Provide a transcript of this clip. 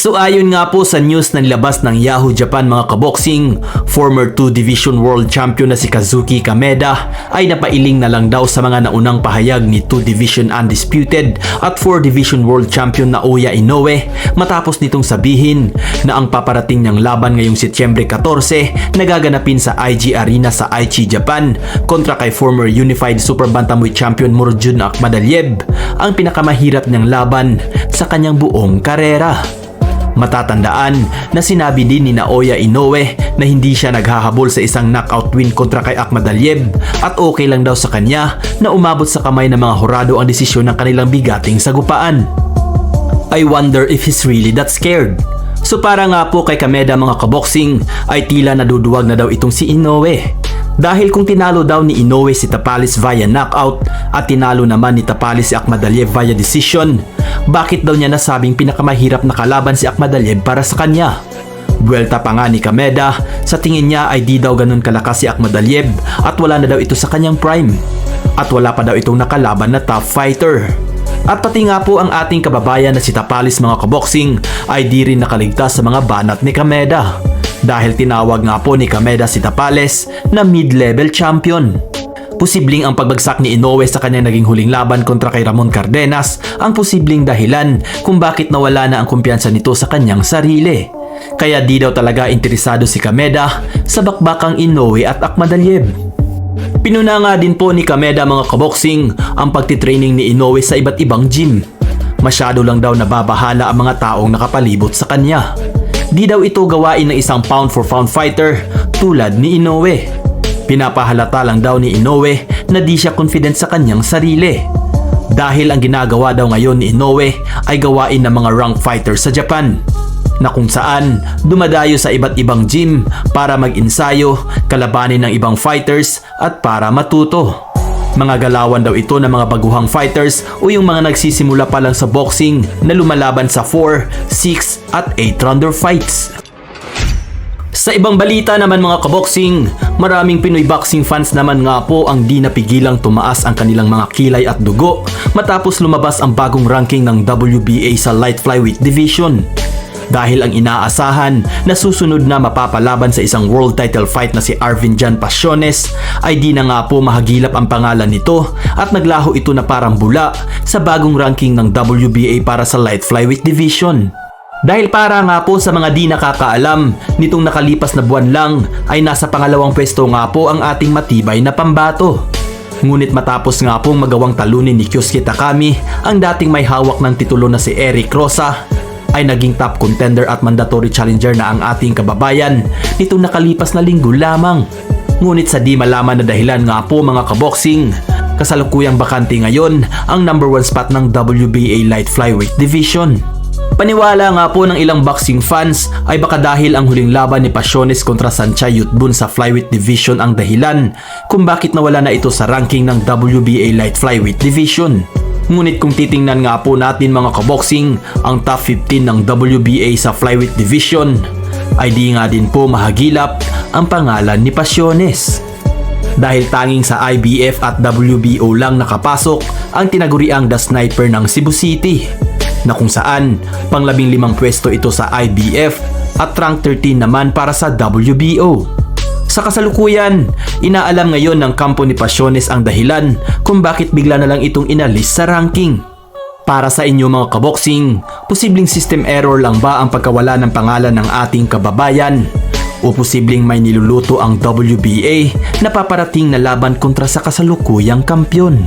So ayon nga po sa news na nilabas ng Yahoo Japan mga kaboxing, former 2 Division World Champion na si Kazuki Kameda ay napailing na lang daw sa mga naunang pahayag ni 2 Division Undisputed at 4 Division World Champion na Oya Inoue matapos nitong sabihin na ang paparating niyang laban ngayong Setyembre 14 nagaganapin sa IG Arena sa Aichi, Japan kontra kay former Unified Super Bantamweight Champion Murjun Akhmadaliev ang pinakamahirap niyang laban sa kanyang buong karera. Matatandaan na sinabi din ni Naoya Inoue na hindi siya naghahabol sa isang knockout win kontra kay Akhmadaliev at okay lang daw sa kanya na umabot sa kamay ng mga horado ang desisyon ng kanilang bigating sagupaan. I wonder if he's really that scared. So para nga po kay Kameda mga kaboxing ay tila naduduwag na daw itong si Inoue. Dahil kung tinalo daw ni Inoue si Tapalis via knockout at tinalo naman ni Tapalis si Akhmadaliev via decision, bakit daw niya nasabing pinakamahirap na kalaban si Akhmadaliev para sa kanya? Buwelta pa nga ni Kameda, sa tingin niya ay di daw ganun kalakas si Akhmadaliev at wala na daw ito sa kanyang prime. At wala pa daw itong nakalaban na top fighter. At pati nga po ang ating kababayan na si Tapalis mga kaboxing ay di rin nakaligtas sa mga banat ni Kameda. Dahil tinawag nga po ni Kameda si Tapales na mid-level champion. Posibleng ang pagbagsak ni Inoue sa kanyang naging huling laban kontra kay Ramon Cardenas ang posibleng dahilan kung bakit nawala na ang kumpiyansa nito sa kanyang sarili. Kaya di daw talaga interesado si Kameda sa bakbakang Inoue at Akmadaliev. Pinuna nga din po ni Kameda mga kaboxing ang pagtitraining ni Inoue sa iba't ibang gym. Masyado lang daw nababahala ang mga taong nakapalibot sa kanya. Di daw ito gawain ng isang pound for pound fighter tulad ni Inoue. Pinapahalata lang daw ni Inoue na di siya confident sa kanyang sarili. Dahil ang ginagawa daw ngayon ni Inoue ay gawain ng mga rank fighter sa Japan na kung saan dumadayo sa iba't ibang gym para mag-insayo, kalabanin ng ibang fighters at para matuto. Mga galawan daw ito ng mga baguhang fighters o yung mga nagsisimula pa lang sa boxing na lumalaban sa 4, 6 at 8 rounder fights. Sa ibang balita naman mga kaboxing, maraming Pinoy boxing fans naman nga po ang di napigilang tumaas ang kanilang mga kilay at dugo matapos lumabas ang bagong ranking ng WBA sa light flyweight division. Dahil ang inaasahan na susunod na mapapalaban sa isang world title fight na si Arvin Jan Pasiones ay di na nga po mahagilap ang pangalan nito at naglaho ito na parang bula sa bagong ranking ng WBA para sa light flyweight division. Dahil para nga po sa mga di nakakaalam, nitong nakalipas na buwan lang ay nasa pangalawang pwesto nga po ang ating matibay na pambato. Ngunit matapos nga pong magawang talunin ni Kyosuke Takami ang dating may hawak ng titulo na si Eric Rosa, ay naging top contender at mandatory challenger na ang ating kababayan nitong nakalipas na linggo lamang. Ngunit sa di malaman na dahilan nga po mga kaboxing, kasalukuyang bakante ngayon ang number one spot ng WBA Light Flyweight Division. Paniwala nga po ng ilang boxing fans ay baka dahil ang huling laban ni Pasiones kontra Sanchay Yutbun sa Flyweight Division ang dahilan kung bakit nawala na ito sa ranking ng WBA Light Flyweight Division. Ngunit kung titingnan nga po natin mga kaboxing ang top 15 ng WBA sa Flyweight Division ay di nga din po mahagilap ang pangalan ni Pasiones. Dahil tanging sa IBF at WBO lang nakapasok ang tinaguriang The Sniper ng Cebu City na kung saan panglabing limang pwesto ito sa IBF at rank 13 naman para sa WBO. Sa kasalukuyan, inaalam ngayon ng kampo ni Pasiones ang dahilan kung bakit bigla na lang itong inalis sa ranking. Para sa inyo mga kaboxing, posibleng system error lang ba ang pagkawala ng pangalan ng ating kababayan? O posibleng may niluluto ang WBA na paparating na laban kontra sa kasalukuyang kampyon?